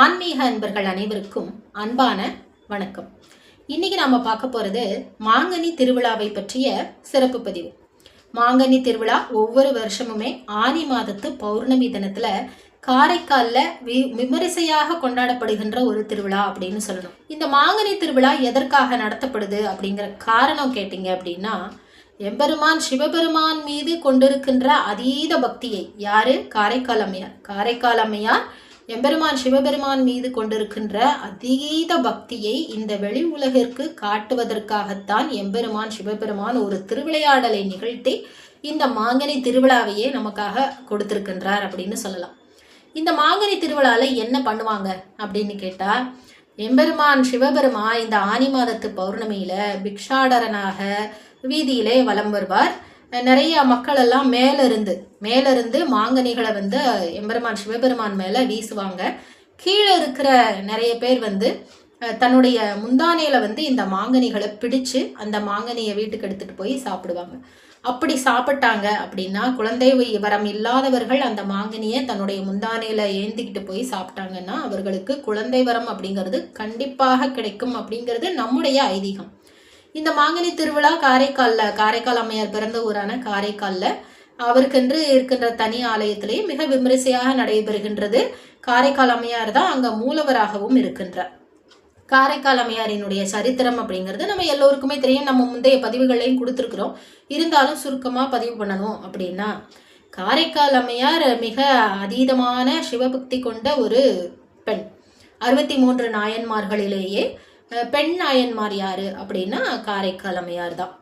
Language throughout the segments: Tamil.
ஆன்மீக அன்பர்கள் அனைவருக்கும் அன்பான வணக்கம். இன்னைக்கு நாம பார்க்க போறது மாங்கனி திருவிழாவை பற்றிய சிறப்பு பதிவு. மாங்கனி திருவிழா ஒவ்வொரு வருஷமுமே ஆனி மாதத்து பௌர்ணமி தினத்துல காரைக்காலில் வி விமரிசையாக கொண்டாடப்படுகின்ற ஒரு திருவிழா அப்படின்னு சொல்லணும். இந்த மாங்கனி திருவிழா எதற்காக நடத்தப்படுது அப்படிங்கிற காரணம் கேட்டீங்க அப்படின்னா எம்பெருமான் சிவபெருமான் மீது கொண்டிருக்கின்ற அதீத பக்தியை யாரு? காரைக்கால் அம்மையார். காரைக்கால் அம்மையார் எம்பெருமான் சிவபெருமான் மீது கொண்டிருக்கின்ற அதீத பக்தியை இந்த வெளி உலகிற்கு காட்டுவதற்காகத்தான் எம்பெருமான் சிவபெருமான் ஒரு திருவிளையாடலை நிகழ்த்தி இந்த மாங்கனி திருவிழாவையே நமக்காக கொடுத்திருக்கின்றார் அப்படின்னு சொல்லலாம். இந்த மாங்கனி திருவிழால என்ன பண்ணுவாங்க அப்படின்னு கேட்டால் எம்பெருமான் சிவபெருமான் இந்த ஆனி மாதத்து பௌர்ணமியில பிக்ஷாடரனாக வீதியிலே வலம் வருவார். நிறைய மக்கள் எல்லாம் மேலிருந்து மேலிருந்து மாங்கனிகளை வந்து எம்பெருமான் சிவபெருமான் மேலே வீசுவாங்க. கீழே இருக்கிற நிறைய பேர் வந்து தன்னுடைய முந்தானையில வந்து இந்த மாங்கனிகளை பிடிச்சு அந்த மாங்கனியை வீட்டுக்கு எடுத்துட்டு போய் சாப்பிடுவாங்க. அப்படி சாப்பிட்டாங்க அப்படின்னா குழந்தை வரம் இல்லாதவர்கள் அந்த மாங்கனியை தன்னுடைய முந்தானையில ஏந்திக்கிட்டு போய் சாப்பிட்டாங்கன்னா அவர்களுக்கு குழந்தை வரம் அப்படிங்கிறது கண்டிப்பாக கிடைக்கும் அப்படிங்கிறது நம்முடைய ஐதீகம். இந்த மாங்கனி திருவிழா காரைக்காலில் காரைக்கால் அம்மையார் பிறந்த ஊரான காரைக்காலில். அவருக்கென்று இருக்கின்ற தனி ஆலயத்திலேயே மிக விமரிசையாக நடைபெறுகின்றது. காரைக்கால் அம்மையார் தான் அங்கே மூலவராகவும் இருக்கின்றார். காரைக்கால் அம்மையாரினுடைய சரித்திரம் அப்படிங்கிறது நம்ம எல்லோருக்குமே தெரியும். நம்ம முந்தைய பதிவுகளையும் கொடுத்துருக்குறோம். இருந்தாலும் சுருக்கமாக பதிவு பண்ணணும் அப்படின்னா காரைக்கால் அம்மையார் மிக அதீதமான சிவபக்தி கொண்ட ஒரு பெண். அறுபத்தி மூன்று நாயன்மார்களிலேயே பெண் நாயன்மார் யாரு அப்படின்னா காரைக்கால் அம்மையார் தான்.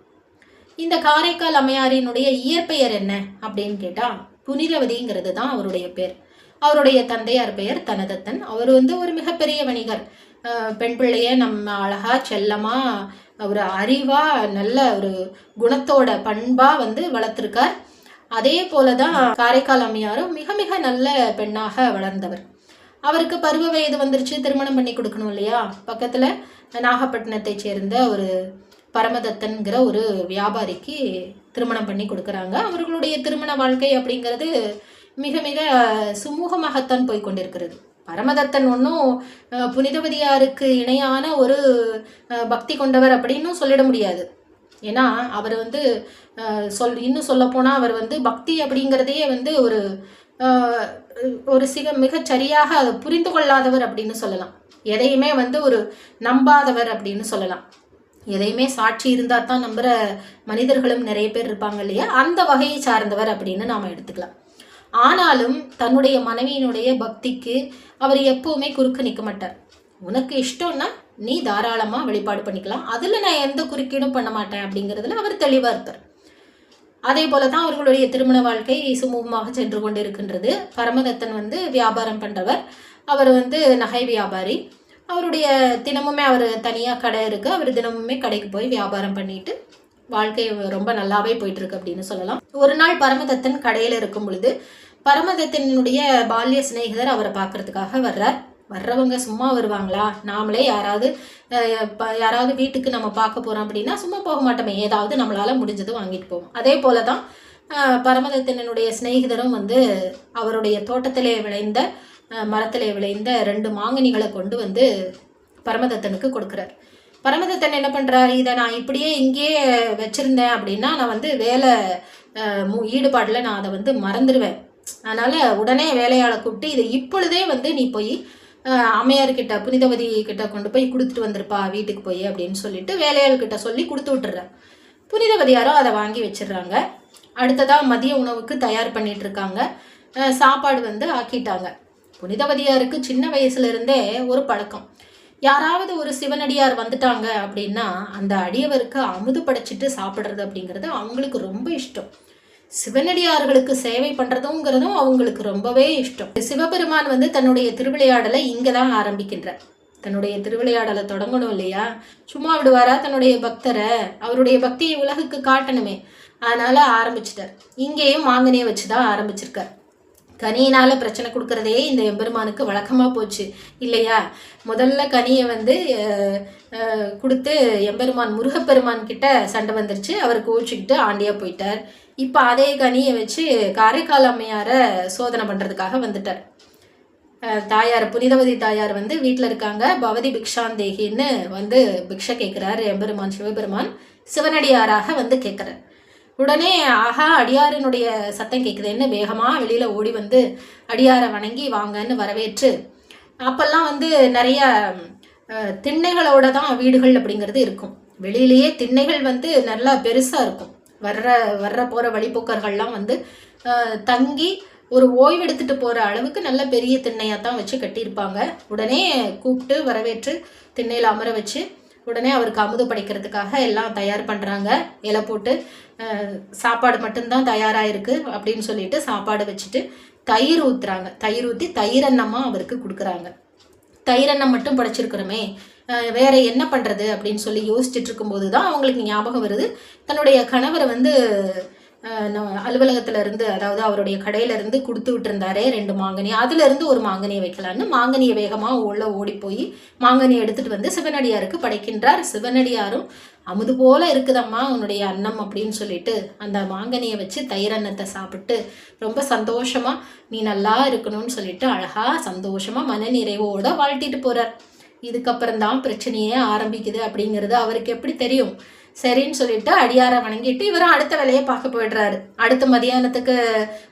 இந்த காரைக்கால் அம்மையாரினுடைய இயற்பெயர் என்ன அப்படின்னு கேட்டா புனிதவதிங்கிறது தான் அவருடைய பேர். அவருடைய தந்தையார் பெயர் தனதத்தன். அவர் வந்து ஒரு மிகப்பெரிய வணிகர். பெண் பிள்ளைய நம்ம அழகா செல்லமா ஒரு அறிவா நல்ல ஒரு குணத்தோட பண்பா வந்து வளர்த்திருக்கார். அதே போலதான் காரைக்கால் அம்மையாரும் மிக மிக நல்ல பெண்ணாக வளர்ந்தவர். அவருக்கு பருவ வயது வந்துருச்சு திருமணம் பண்ணி கொடுக்கணும் இல்லையா? பக்கத்தில் நாகப்பட்டினத்தை சேர்ந்த ஒரு பரமதத்தன்கிற ஒரு வியாபாரிக்கு திருமணம் பண்ணி கொடுக்குறாங்க. அவர்களுடைய திருமண வாழ்க்கை அப்படிங்கிறது மிக மிக சுமூகமாகத்தான் போய் கொண்டிருக்கிறது. பரமதத்தன் ஒன்றும் புனிதவதியாருக்கு இணையான ஒரு பக்தி கொண்டவர் அப்படின்னும் சொல்லிட முடியாது. ஏன்னா அவர் வந்து சொல் இன்னும் சொல்லப்போனால் அவர் வந்து பக்தி அப்படிங்கிறதையே வந்து ஒரு ஒரு சிக மிகச்சரியாக அதை புரிந்து கொள்ளாதவர் அப்படின்னு சொல்லலாம். எதையுமே வந்து ஒரு நம்பாதவர் அப்படின்னு சொல்லலாம். எதையுமே சாட்சி இருந்தால் தான் நம்புகிற மனிதர்களும் நிறைய பேர் இருப்பாங்க இல்லையா? அந்த வகையை சார்ந்தவர் அப்படின்னு நாம் எடுத்துக்கலாம். ஆனாலும் தன்னுடைய மனைவியினுடைய பக்திக்கு அவர் எப்பவுமே குறுக்கு நிற்க மாட்டார். உனக்கு இஷ்டம்னா நீ தாராளமாக வெளிப்பாடு பண்ணிக்கலாம். அதில் நான் எந்த குறுக்கீடும் பண்ண மாட்டேன் அப்படிங்கிறதுல அவர் தெளிவாக இருப்பார். அதே போல தான் அவர்களுடைய திருமண வாழ்க்கை சுமூகமாக சென்று கொண்டிருக்கின்றது. பரமதத்தன் வந்து வியாபாரம் பண்ணுறவர் அவர் வந்து நகை வியாபாரி. அவருடைய தினமுமே அவர் தனியாக கடை இருக்குது அவர் தினமுமே கடைக்கு போய் வியாபாரம் பண்ணிட்டு வாழ்க்கை ரொம்ப நல்லாவே போயிட்டுருக்கு அப்படின்னு சொல்லலாம். ஒரு நாள் பரமதத்தன் கடையில் இருக்கும் பொழுது பரமதத்தனுடைய பால்ய சிநேகிதர் அவரை பார்க்கறதுக்காக வர்றார். வர்றவங்க சும்மா வருவாங்களா? நாமளே யாராவது யாராவது வீட்டுக்கு நம்ம பார்க்க போகிறோம் அப்படின்னா சும்மா போக மாட்டோமே. ஏதாவது நம்மளால் முடிஞ்சது வாங்கிட்டு போவோம். அதே போல தான் அஹ், சிநேகிதரும் வந்து அவருடைய தோட்டத்திலே விளைந்த மரத்திலே விளைந்த ரெண்டு மாங்கனிகளை கொண்டு வந்து பரமதத்தனுக்கு கொடுக்குறார். பரமதத்தன் என்ன பண்ணுறாரு இதை நான் இப்படியே இங்கேயே வச்சுருந்தேன் அப்படின்னா நான் வந்து வேலை ஈடுபாடில் மு- நான் அதை வந்து மறந்துடுவேன் அதனால் உடனே வேலையாளை கூப்பிட்டு இதை இப்பொழுதே வந்து நீ போய் அம்மையார் கிட்ட புனிதவதி கிட்ட கொண்டு போய் கொடுத்துட்டு வந்திருப்பா வீட்டுக்கு போய் அப்படின்னு சொல்லிட்டு வேலையாள் கிட்ட சொல்லி கொடுத்து விட்டுறேன் புனிதவதியாரோ அதை வாங்கி வச்சிடுறாங்க அடுத்ததாக மதிய உணவுக்கு தயார் பண்ணிட்டு இருக்காங்க. சாப்பாடு வந்து ஆக்கிட்டாங்க. புனிதவதியாருக்கு சின்ன வயசுலேருந்தே ஒரு பழக்கம். யாராவது ஒரு சிவனடியார் வந்துட்டாங்க அப்படின்னா அந்த அடியவருக்கு அமுது படைச்சிட்டு சாப்பிட்றது அப்படிங்கிறது அவங்களுக்கு ரொம்ப இஷ்டம். சிவனடியார்களுக்கு சேவை பண்ணுறதுங்கிறதும் அவங்களுக்கு ரொம்பவே இஷ்டம். சிவபெருமான் வந்து தன்னுடைய திருவிளையாடலை இங்கே தான் ஆரம்பிக்கின்றார். தன்னுடைய திருவிளையாடலை தொடங்கணும் இல்லையா? சும்மா விடுவாரா தன்னுடைய பக்தரை? அவருடைய பக்தியை உலகுக்கு காட்டணுமே. அதனால் ஆரம்பிச்சிட்டார். இங்கேயும் மாங்கனியை வச்சு தான் ஆரம்பிச்சிருக்கார். கனியினால் பிரச்சனை கொடுக்கறதே இந்த எம்பெருமானுக்கு வழக்கமாக போச்சு. இல்லையா? முதல்ல கனியை வந்து கொடுத்து எம்பெருமான் முருகப்பெருமான் கிட்ட சண்டை வந்துருச்சு. அவர் கோச்சிக்கிட்டு ஆண்டியாக போயிட்டார். இப்போ அதே கனியை வச்சு காரைக்கால் அம்மையாரை சோதனை பண்ணுறதுக்காக வந்துட்டார். தாயார் புனிதவதி தாயார் வந்து வீட்டில் இருக்காங்க. பவதி பிக்ஷாந்தேகின்னு வந்து பிக்ஷை கேட்குறாரு எம்பெருமான் சிவபெருமான். சிவனடியாராக வந்து கேட்குறார் உடனே ஆஹா அடியாரனுடைய சத்தம் கேட்குதுன்னு வேகமாக வெளியில் ஓடி வந்து அடியாரை வணங்கி வாங்கன்னு வரவேற்று. அப்போல்லாம் வந்து நிறைய திண்ணைகளோட தான் வீடுகள் அப்படிங்கிறது இருக்கும். வெளியிலேயே திண்ணைகள் வந்து நல்லா பெருசாக இருக்கும். வர்ற வர்ற போகிற வழிபோக்கர்கள்லாம் வந்து தங்கி ஒரு ஓய்வு போகிற அளவுக்கு நல்ல பெரிய திண்ணையாக தான் வச்சு கட்டியிருப்பாங்க. உடனே கூப்பிட்டு வரவேற்று திண்ணையில் அமர வச்சு உடனே அவருக்கு அமுது படைக்கிறதுக்காக எல்லாம் தயார் பண்ணுறாங்க இலை போட்டு சாப்பாடு மட்டும்தான் தயாராக இருக்குது அப்படின்னு சொல்லிட்டு சாப்பாடு வச்சுட்டு தயிர் ஊற்றுறாங்க தயிர் ஊற்றி தயிரன்னமாக அவருக்கு கொடுக்குறாங்க. தயிரன்னம் மட்டும் படைச்சிருக்கிறோமே. வேற என்ன பண்ணுறது அப்படின்னு சொல்லி யோசிச்சுட்டு இருக்கும்போது தான் அவங்களுக்கு ஞாபகம் வருது. தன்னுடைய கணவரை வந்து நம்ம அலுவலகத்துல இருந்து அதாவது அவருடைய கடையில இருந்து கொடுத்து விட்டுருந்தாரே ரெண்டு மாங்கனி. அதுல இருந்து ஒரு மாங்கனியை வைக்கலான்னு மாங்கனியை வேகமா உள்ள ஓடி போய் மாங்கனியை எடுத்துட்டு வந்து சிவனடியாருக்கு படைக்கின்றார். சிவனடியாரும் அமுது போல இருக்குதம்மா உன்னுடைய அன்னம் அப்படின்னு சொல்லிட்டு அந்த மாங்கனியை வச்சு தயிர் அன்னத்தை சாப்பிட்டு ரொம்ப சந்தோஷமா நீ நல்லா இருக்கணும்னு சொல்லிட்டு அழகா சந்தோஷமா மன நிறைவோடு வாழ்த்திட்டு போறார். இதுக்கப்புறம் தான் பிரச்சனையே ஆரம்பிக்குது அப்படிங்கிறது அவருக்கு எப்படி தெரியும்? சரின்னு சொல்லிட்டு அடியாரை வணங்கிட்டு இவரும் அடுத்த வேலையை பார்க்க போயிடுறாரு. அடுத்த மதியானத்துக்கு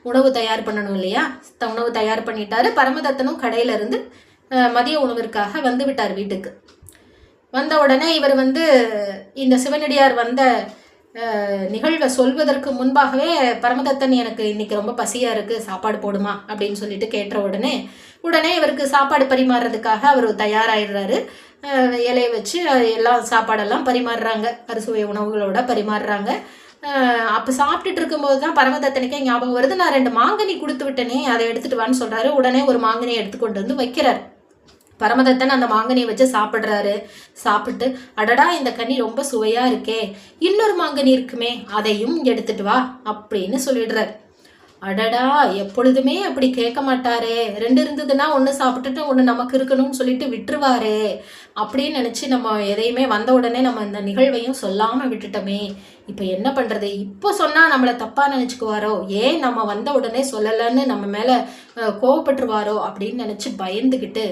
உணவு தயார் பண்ணணும் இல்லையா? த- உணவு தயார் பண்ணிட்டாரு. பரமதத்தனும் கடையில இருந்து மதிய உணவிற்காக வந்து விட்டார் வீட்டுக்கு. வந்த உடனே இவர் வந்து இந்த சிவனடியார் வந்த நிகழ்வை சொல்வதற்கு முன்பாகவே பரமதத்தன் எனக்கு இன்னைக்கு ரொம்ப பசியா இருக்கு சாப்பாடு போடுமா? அப்படின்னு சொல்லிட்டு கேட்ட உடனே உடனே இவருக்கு சாப்பாடு பரிமாறுறதுக்காக அவர் தயாராகிடுறாரு இலையை வச்சு எல்லாம் சாப்பாடெல்லாம் பரிமாறுறாங்க. அறுசுவை உணவுகளோட பரிமாறுறாங்க. அப்போ சாப்பிட்டுட்டு இருக்கும்போது தான் பரமதத்தனுக்கே ஞாபகம் வருது. நான் ரெண்டு மாங்கனி கொடுத்து விட்டேனே அதை எடுத்துகிட்டு வான்னு சொல்கிறாரு உடனே ஒரு மாங்கனியை எடுத்து கொண்டு வந்து வைக்கிறார். பரமதத்தன் அந்த மாங்கனியை வச்சு சாப்பிட்றாரு. சாப்பிட்டு அடடா இந்த கனி ரொம்ப சுவையாக இருக்கே. இன்னொரு மாங்கனி இருக்குமே அதையும் எடுத்துட்டு வா அப்படின்னு சொல்லிடுறாரு. அடடா எப்பொழுதுமே அப்படி கேட்க மாட்டாரே. ரெண்டு இருந்ததுன்னா ஒன்று சாப்பிட்டுட்டு ஒன்று நமக்கு இருக்கணும்னு சொல்லிட்டு விட்டுருவாரே. அப்படின்னு நினச்சி நம்ம எதையுமே வந்த உடனே நம்ம இந்த நிகழ்வையும் சொல்லாமல் விட்டுட்டோமே. இப்போ என்ன பண்ணுறது இப்போ சொன்னால் நம்மளை தப்பாக நினச்சிக்குவாரோ? ஏன் நம்ம வந்த உடனே சொல்லலைன்னு நம்ம மேலே கோவப்பட்டுருவாரோ? அப்படின்னு நினச்சி பயந்துக்கிட்டு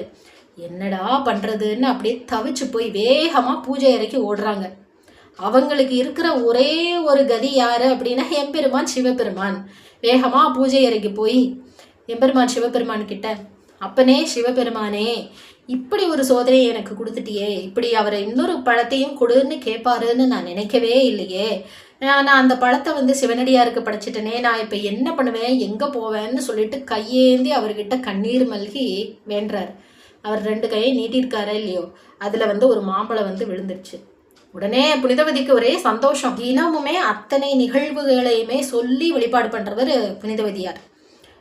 என்னடா பண்ணுறதுன்னு அப்படியே தவிச்சு போய் வேகமாக பூஜை இறக்கி ஓடுறாங்க. அவங்களுக்கு இருக்கிற ஒரே ஒரு கதி யார் அப்படின்னா எம்பெருமான் சிவபெருமான். வேகமாக பூஜை அறைக்கு போய் எம்பெருமான் சிவபெருமான் கிட்ட அப்பனே சிவபெருமானே இப்படி ஒரு சோதனையை எனக்கு கொடுத்துட்டியே இப்படி அவரை இன்னொரு பழத்தையும் கொடுன்னு கேட்பாருன்னு நான் நினைக்கவே இல்லையே. நான் அந்த பழத்தை வந்து சிவனடியாருக்கு படைச்சிட்டனே நான் இப்போ என்ன பண்ணுவேன் எங்கே போவேன்னு சொல்லிட்டு கையேந்தி அவர்கிட்ட கண்ணீர் மல்கி வேண்டுறார். அவர் ரெண்டு கையை நீட்டியிருக்காரா இல்லையோ அதில் வந்து ஒரு மாம்பழம் வந்து விழுந்துருச்சு. உடனே புனிதவதிக்கு ஒரே சந்தோஷம். தினமுமே அத்தனை நிகழ்வுகளையுமே சொல்லி வழிபாடு பண்ணுறவர் புனிதவதியார்.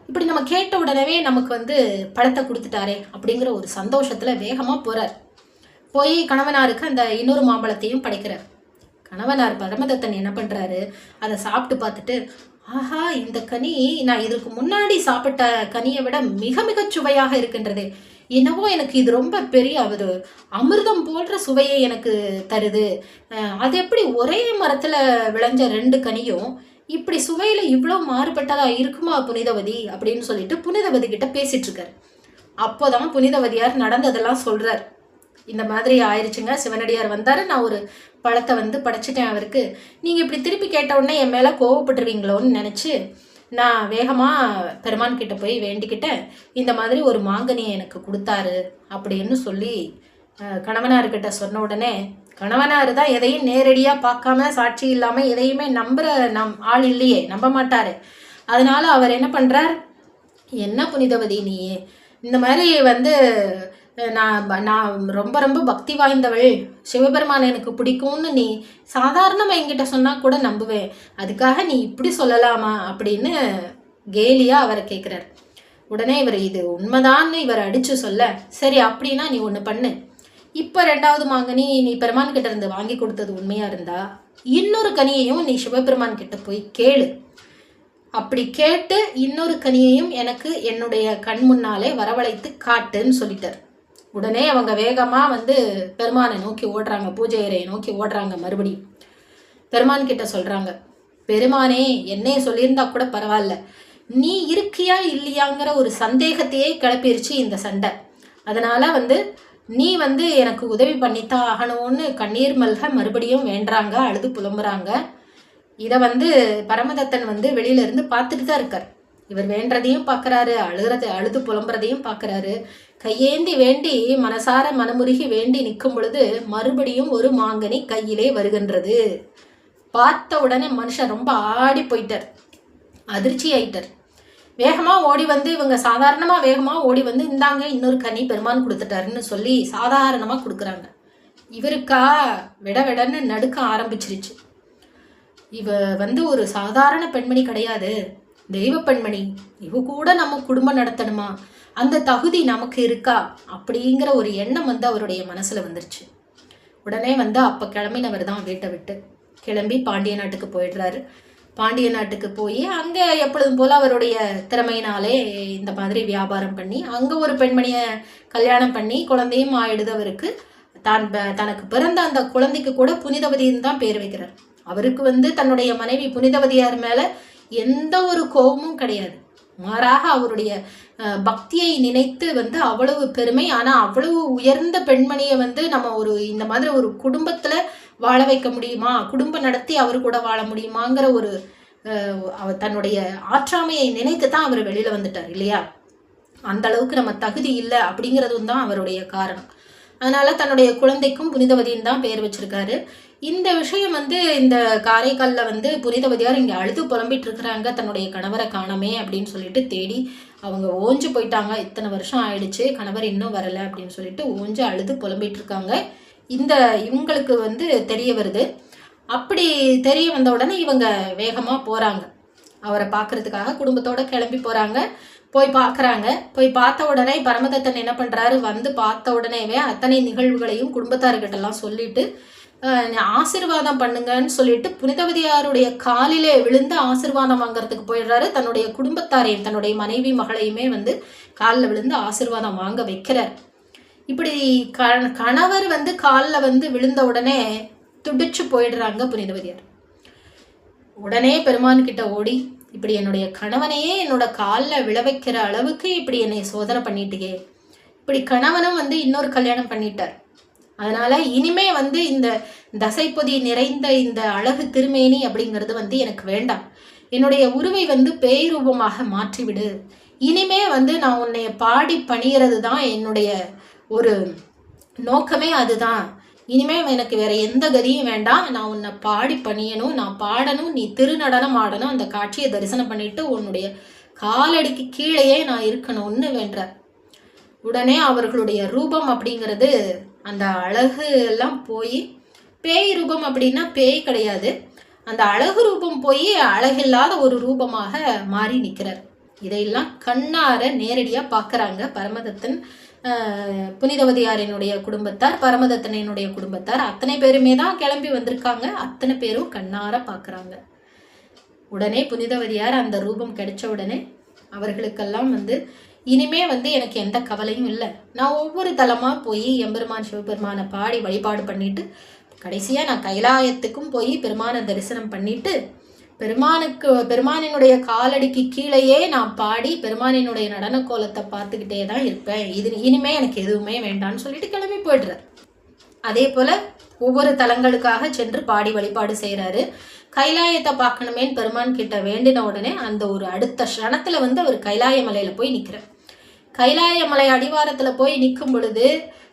இப்படி நம்ம கேட்ட உடனே நமக்கு வந்து பழத்தை கொடுத்துட்டாரே அப்படிங்கிற ஒரு சந்தோஷத்தில் வேகமாக போகிறார் போய் கணவனாருக்கு அந்த இன்னொரு மாம்பழத்தையும் படைக்கிறார். கணவனார் பரமதத்தன் என்ன பண்ணுறாரு அதை சாப்பிட்டு பார்த்துட்டு ஆஹா இந்த கனி நான் இதற்கு முன்னாடி சாப்பிட்ட கனியை விட மிக மிக சுவையாக இருக்கின்றது. என்னவோ எனக்கு இது ரொம்ப பெரிய ஒரு அமிர்தம் போன்ற சுவையை எனக்கு தருது. அது எப்படி ஒரே மரத்தில் விளைஞ்ச ரெண்டு கனியும் இப்படி சுவையில் இவ்வளோ மாறுபட்டதாக இருக்குமா புனிதவதி அப்படின்னு சொல்லிட்டு புனிதவதி கிட்ட பேசிட்டு இருக்காரு. அப்போதான் புனிதவதியார் நடந்ததெல்லாம் சொல்றார். இந்த மாதிரி ஆயிடுச்சுங்க சிவனடியார் வந்தார் நான் ஒரு பழத்தை வந்து படைச்சிட்டேன் அவருக்கு. நீங்கள் இப்படி திருப்பி கேட்ட உடனே என் மேலே கோவப்பட்டுருவீங்களோன்னு நினச்சி நான் வேகமாக பெருமான் கிட்ட போய் வேண்டிக்கிட்டேன் இந்த மாதிரி ஒரு மாங்கனியை எனக்கு கொடுத்தாரு அப்படின்னு சொல்லி கணவனார்கிட்ட சொன்ன உடனே கணவனார் தான் எதையும் நேரடியாக பார்க்காம சாட்சி இல்லாமல் எதையுமே நம்புற நம் ஆள் இல்லையே நம்ப மாட்டாரு. அதனால அவர் என்ன பண்ணுறார் என்ன புனிதவதி நீ இந்த மாதிரி வந்து நான் நான் ரொம்ப ரொம்ப பக்தி வாய்ந்தவள். சிவபெருமான் எனக்கு பிடிக்கும்னு நீ சாதாரணமாக என்கிட்ட சொன்னால் கூட நம்புவேன் அதுக்காக நீ இப்படி சொல்லலாமா அப்படின்னு கேலியா அவரை கேட்குறார் உடனே இவர் இது உண்மைதான்னு இவர் அடித்து சொல்ல சரி அப்படின்னா நீ ஒன்று பண்ணு. இப்போ ரெண்டாவது மாங்கனி நீ பெருமான் கிட்ட இருந்து வாங்கி கொடுத்தது உண்மையாக இருந்தா இன்னொரு கனியையும் நீ சிவபெருமான் கிட்ட போய் கேளு. அப்படி கேட்டு இன்னொரு கனியையும் எனக்கு என்னுடைய கண் முன்னாலே வரவழைத்து காட்டுன்னு சொல்லிட்டார். உடனே அவங்க வேகமாக வந்து பெருமானை நோக்கி ஓடுறாங்க பூஜை அறையை நோக்கி ஓடுறாங்க. மறுபடியும் பெருமான் கிட்ட சொல்கிறாங்க பெருமானே என்னையே சொல்லியிருந்தா கூட பரவாயில்ல. நீ இருக்கியா இல்லையாங்கிற ஒரு சந்தேகத்தையே கிளப்பிருச்சு இந்த சண்டை. அதனால் வந்து நீ வந்து எனக்கு உதவி பண்ணித்தான் ஆகணும்னு கண்ணீர் மல்க மறுபடியும் வேண்டுறாங்க அழுது புலம்புறாங்க. இதை வந்து பரமதத்தன் வந்து வெளியில இருந்து பார்த்துட்டு தான் இருக்கார். இவர் வேண்டதையும் பார்க்குறாரு அழுகிறத அழுது புலம்புறதையும் பார்க்குறாரு. கையேந்தி வேண்டி மனசார மனமுருகி வேண்டி நிற்கும் பொழுது மறுபடியும் ஒரு மாங்கனி கையிலே வருகின்றது. பார்த்த உடனே மனுஷன் ரொம்ப ஆடி போயிட்டார். அதிர்ச்சி ஆயிட்டார். வேகமாக ஓடி வந்து இவங்க சாதாரணமாக வேகமாக ஓடி வந்து இந்தாங்க இன்னொரு கனி பெருமான் கொடுத்துட்டாருன்னு சொல்லி சாதாரணமாக கொடுக்குறாங்க. இவருக்கா விட விடன்னு நடுக்க ஆரம்பிச்சிருச்சு. இவ வந்து ஒரு சாதாரண பெண்மணி கிடையாது. தெய்வ பெண்மணி இவ கூட நம்ம குடும்பம் நடத்தணுமா? அந்த தகுதி நமக்கு இருக்கா? அப்படிங்கிற ஒரு எண்ணம் வந்து அவருடைய மனசில் வந்துருச்சு. உடனே வந்து அப்போ கிளம்பினவர் தான் வீட்டை விட்டு. கிளம்பி பாண்டிய நாட்டுக்கு போயிடுறாரு. பாண்டிய நாட்டுக்கு போய் அங்கே எப்பொழுதும் போல் அவருடைய திறமையினாலே இந்த மாதிரி வியாபாரம் பண்ணி அங்கே ஒரு பெண்மணியை கல்யாணம் பண்ணி குழந்தையும் ஆயிடுது அவருக்கு. தான் தனக்கு பிறந்த அந்த குழந்தைக்கு கூட புனிதவதின்னு தான் பேர் வைக்கிறார். அவருக்கு வந்து தன்னுடைய மனைவி புனிதவதியார் மேலே எந்த ஒரு கோபமும் கிடையாது. மாறாக அவருடைய பக்தியை நினைத்து வந்து அவ்வளவு பெருமை ஆனால் அவ்வளவு உயர்ந்த பெண்மணியை வந்து நம்ம ஒரு இந்த மாதிரி ஒரு குடும்பத்தில் வாழ வைக்க முடியுமா? குடும்பம் நடத்தி அவர் கூட வாழ முடியுமாங்கிற ஒரு தன்னுடைய ஆற்றாமையை நினைத்து தான் அவர் வெளியில் வந்துட்டார் இல்லையா? அந்த அளவுக்கு நம்ம தகுதி இல்லை அப்படிங்கிறதும் தான் அவருடைய காரணம். அதனால தன்னுடைய குழந்தைக்கும் புனிதவதின்னு தான் பெயர் வச்சிருக்காரு. இந்த விஷயம் வந்து இந்த காரைக்காலில் வந்து புனிதவதியார் இங்கே அழுது புலம்பிட்டு இருக்கிறாங்க தன்னுடைய கணவரை காணமே அப்படின்னு சொல்லிட்டு தேடி அவங்க ஓஞ்சு போயிட்டாங்க. இத்தனை வருஷம் ஆயிடுச்சு கணவர் இன்னும் வரலை அப்படின்னு சொல்லிட்டு ஓஞ்சு அழுது புலம்பிட்டு இருக்காங்க இந்த இவங்களுக்கு வந்து தெரிய வருது. அப்படி தெரிய வந்த உடனே இவங்க வேகமாக போகிறாங்க அவரை பார்க்கறதுக்காக குடும்பத்தோட கிளம்பி போகிறாங்க போய் பார்க்குறாங்க. போய் பார்த்த உடனே பரமதத்தன் என்ன பண்ணுறாரு வந்து பார்த்த உடனேவே அத்தனை நிகழ்வுகளையும் குடும்பத்தார்கிட்டலாம் சொல்லிட்டு ஆசீர்வாதம் பண்ணுங்கன்னு சொல்லிட்டு புனிதவதியாருடைய காலிலே விழுந்து ஆசீர்வாதம் வாங்குறதுக்கு போயிடுறாரு. தன்னுடைய குடும்பத்தாரையும் தன்னுடைய மனைவி மகளையுமே வந்து காலில் விழுந்து ஆசிர்வாதம் வாங்க வைக்கிறார். இப்படி க கணவர் வந்து காலில் வந்து விழுந்த உடனே துடிச்சு போயிடுறாங்க புனிதவதியார். உடனே பெருமான் கிட்ட ஓடி இப்படி என்னுடைய கணவனையே என்னோட காலில் விழ வைக்கிற அளவுக்கு இப்படி என்னை சோதனை பண்ணிட்டியே இப்படி கணவனும் வந்து இன்னொரு கல்யாணம் பண்ணிட்டார். அதனால இனிமே வந்து இந்த தசைப்பொதி நிறைந்த இந்த அழகு திருமேனி அப்படிங்கிறது வந்து எனக்கு வேண்டாம். என்னுடைய உருவை வந்து பேய் ரூபமாக மாற்றிவிடு. இனிமே வந்து நான் உன்னைய பாடி பணியறது தான் என்னுடைய ஒரு நோக்கமே அதுதான். இனிமே எனக்கு வேற எந்த கதியும் வேண்டாம். நான் உன்னை பாடி பணியணும் நான் பாடணும் நீ திருநடனம் ஆடணும். அந்த காட்சியை தரிசனம் பண்ணிட்டு உன்னுடைய காலடிக்கு கீழேயே நான் இருக்கணும்னு வேண்டார் உடனே அவர்களுடைய ரூபம் அப்படிங்கிறது அந்த அழகு எல்லாம் போய் பேய் ரூபம் அப்படின்னா பேய் கிடையாது. அந்த அழகு ரூபம் போய் அழகில்லாத ஒரு ரூபமாக மாறி நிற்கிறார் இதையெல்லாம் கண்ணார நேரடியாக பார்க்குறாங்க பரமதத்தன் புனிதவதியாரினுடைய குடும்பத்தார் பரமதத்தனையினுடைய குடும்பத்தார். அத்தனை பேருமே தான் கிளம்பி வந்திருக்காங்க. அத்தனை பேரும் கண்ணார பார்க்குறாங்க. உடனே புனிதவதியார் அந்த ரூபம் கிடைச்ச உடனே அவர்களுக்கெல்லாம் வந்து இனிமே வந்து எனக்கு எந்த கவலையும் இல்லை. நான் ஒவ்வொரு தலமாக போய் எம்பெருமான் சிவபெருமானை பாடி வழிபாடு பண்ணிட்டு கடைசியாக நான் கைலாயத்துக்கும் போய் பெருமானை தரிசனம் பண்ணிட்டு பெருமானுக்கு பெருமானினுடைய காலடிக்கு கீழேயே நான் பாடி பெருமானினுடைய நடன கோலத்தை பார்த்துக்கிட்டே தான் இருப்பேன். இது இனிமே எனக்கு எதுவுமே வேண்டாம்னு சொல்லிட்டு கிளம்பி போயிடுறார் அதே போல் ஒவ்வொரு தலங்களுக்காக சென்று பாடி வழிபாடு செய்கிறாரு கைலாயத்தை பார்க்கணுமேன்னு பெருமான் கிட்ட வேண்டின உடனே அந்த ஒரு அடுத்த க்ஷணத்தில் வந்து அவர் கைலாய மலையில் போய் நிற்கிறார் கைலாய மலை போய் நிற்கும் பொழுது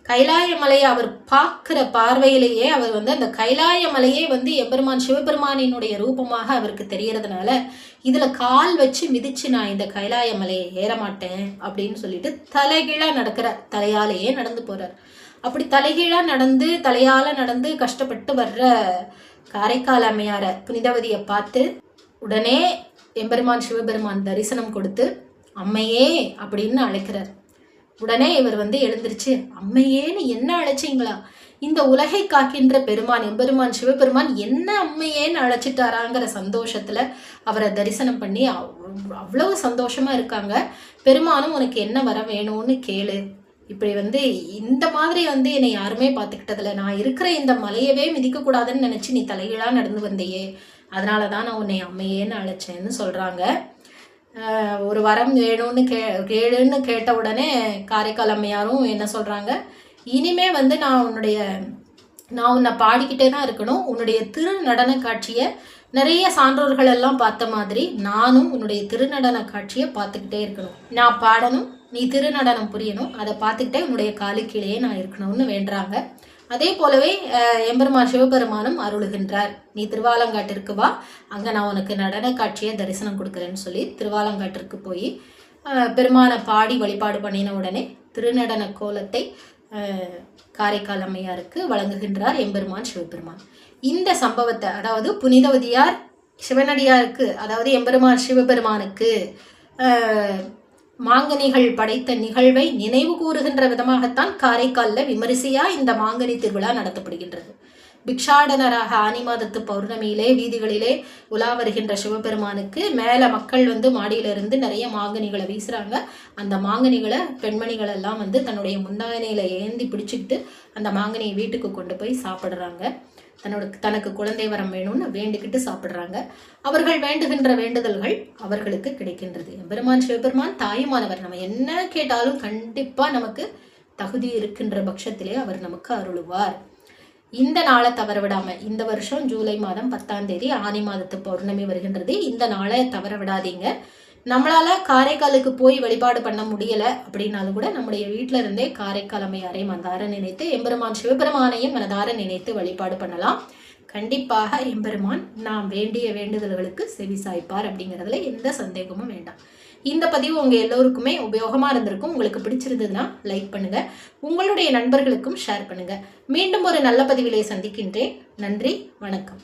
கைலாய மலையை அவர் பார்க்குற பார்வையிலேயே அவர் வந்து அந்த கைலாய மலையே வந்து எம்பெருமான் சிவபெருமானினுடைய ரூபமாக அவருக்கு தெரியறதுனால இதில் கால் வச்சு மிதிச்சு நான் இந்த கைலாய மலையை ஏற மாட்டேன் அப்படின்னு சொல்லிட்டு தலைகீழாக நடக்கிறார் தலையாலேயே நடந்து போகிறார் அப்படி தலைகீழாக நடந்து தலையால் நடந்து கஷ்டப்பட்டு வர்ற காரைக்கால் அம்மையார புனிதவதியை பார்த்து உடனே எம்பெருமான் சிவபெருமான் தரிசனம் கொடுத்து அம்மையே அப்படின்னு அழைக்கிறார். உடனே இவர் வந்து எழுந்திருச்சு அம்மையேன்னு என்ன அழைச்சிங்களா? இந்த உலகை காக்கின்ற பெருமான் எம்பெருமான் சிவபெருமான் என்ன அம்மையேன்னு அழைச்சிட்டாராங்கிற சந்தோஷத்துல அவரை தரிசனம் பண்ணி அவ்வளவு சந்தோஷமா இருக்காங்க. பெருமானும் உனக்கு என்ன வர வேணும்னு கேளு. இப்படி வந்து இந்த மாதிரி வந்து என்னை யாருமே பார்த்துக்கிட்டதில்ல. நான் இருக்கிற இந்த மலையவே மிதிக்கக்கூடாதுன்னு நினச்சி நீ தலைகீழாக நடந்து வந்தியே. அதனால தான் நான் உன்னை அம்மையேன்னு அழைச்சேன்னு சொல்கிறாங்க ஒரு வரம் வேணும்னு கே கேளுன்னு கேட்ட உடனே காரைக்கால் அம்மையாரும் என்ன சொல்கிறாங்க இனிமே வந்து நான் உன்னுடைய நான் உன்னை பாடிக்கிட்டே தான் இருக்கணும். உன்னுடைய திரு நடன காட்சியை நிறைய சான்றோர்கள் எல்லாம் பார்த்த மாதிரி நானும் உன்னுடைய திருநடன காட்சியை பார்த்துக்கிட்டே இருக்கணும். நான் பாடணும் நீ திருநடனம் புரியணும். அதை பார்த்துக்கிட்டே உன்னுடைய காலுக்கீழே நான் இருக்கணும்னு வேண்டுறாங்க. அதே போலவே எம்பெருமா எம்பெருமான் சிவபெருமானும் அருளுகின்றார். நீ திருவாலங்காட்டிற்கு வா. அங்கே நான் உனக்கு நடன காட்சியை தரிசனம் கொடுக்குறேன்னு சொல்லி திருவாலங்காட்டிற்கு போய் பெருமானை பாடி வழிபாடு பண்ணின உடனே திருநடன கோலத்தை காரைக்கால் அம்மையாருக்கு வழங்குகின்றார் எம்பெருமான் சிவபெருமான். இந்த சம்பவத்தை அதாவது புனிதவதியார் சிவனடியாருக்கு அதாவது எம்பெருமான் சிவபெருமானுக்கு மாங்கனிகள் படைத்த நிகழ்வை நினைவு கூறுகின்ற விதமாகத்தான் காரைக்காலில் விமரிசையா இந்த மாங்கனி திருவிழா நடத்தப்படுகின்றது. பிக்ஷாடனராக ஆனி மாதத்து பௌர்ணமியிலே வீதிகளிலே உலா வருகின்ற சிவபெருமானுக்கு மேலே மக்கள் வந்து மாடியிலிருந்து நிறைய மாங்கனிகளை வீசுகிறாங்க அந்த மாங்கனிகளை பெண்மணிகள் எல்லாம் வந்து தன்னுடைய முந்தானையில ஏந்தி பிடிச்சிக்கிட்டு அந்த மாங்கனியை வீட்டுக்கு கொண்டு போய் சாப்பிட்றாங்க. தன்னோட தனக்கு குழந்தை வரம் வேணும்னு வேண்டிக்கிட்டு சாப்பிட்றாங்க. அவர்கள் வேண்டுகின்ற வேண்டுதல்கள் அவர்களுக்கு கிடைக்கின்றது. எம்பெருமான் சிவபெருமான் தாயுமானவர் நம்ம என்ன கேட்டாலும் கண்டிப்பாக நமக்கு தகுதி இருக்கின்ற பட்சத்திலே அவர் நமக்கு அருளுவார். இந்த நாளை தவற விடாம இந்த வருஷம் ஜூலை மாதம் பத்தாம் தேதி ஆனி மாதத்து பௌர்ணமி வருகின்றது. இந்த நாளை தவற விடாதீங்க நம்மளால் காரைக்காலுக்கு போய் வழிபாடு பண்ண முடியலை அப்படின்னாலும் கூட நம்முடைய வீட்டில் இருந்தே காரைக்கால் அம்மையாரை மனதார நினைத்து எம்பெருமான் சிவபெருமானையும் மனதார நினைத்து வழிபாடு பண்ணலாம். கண்டிப்பாக எம்பெருமான் நாம் வேண்டிய வேண்டுதல்களுக்கு செவி சாய்ப்பார் அப்படிங்கிறதுல எந்த சந்தேகமும் வேண்டாம். இந்த பதிவு உங்கள் எல்லோருக்குமே உபயோகமாக இருந்திருக்கும். உங்களுக்கு பிடிச்சிருந்ததுன்னா லைக் பண்ணுங்கள் உங்களுடைய நண்பர்களுக்கும் ஷேர் பண்ணுங்கள் மீண்டும் ஒரு நல்ல பதிவிலே சந்திக்கின்றேன். நன்றி வணக்கம்.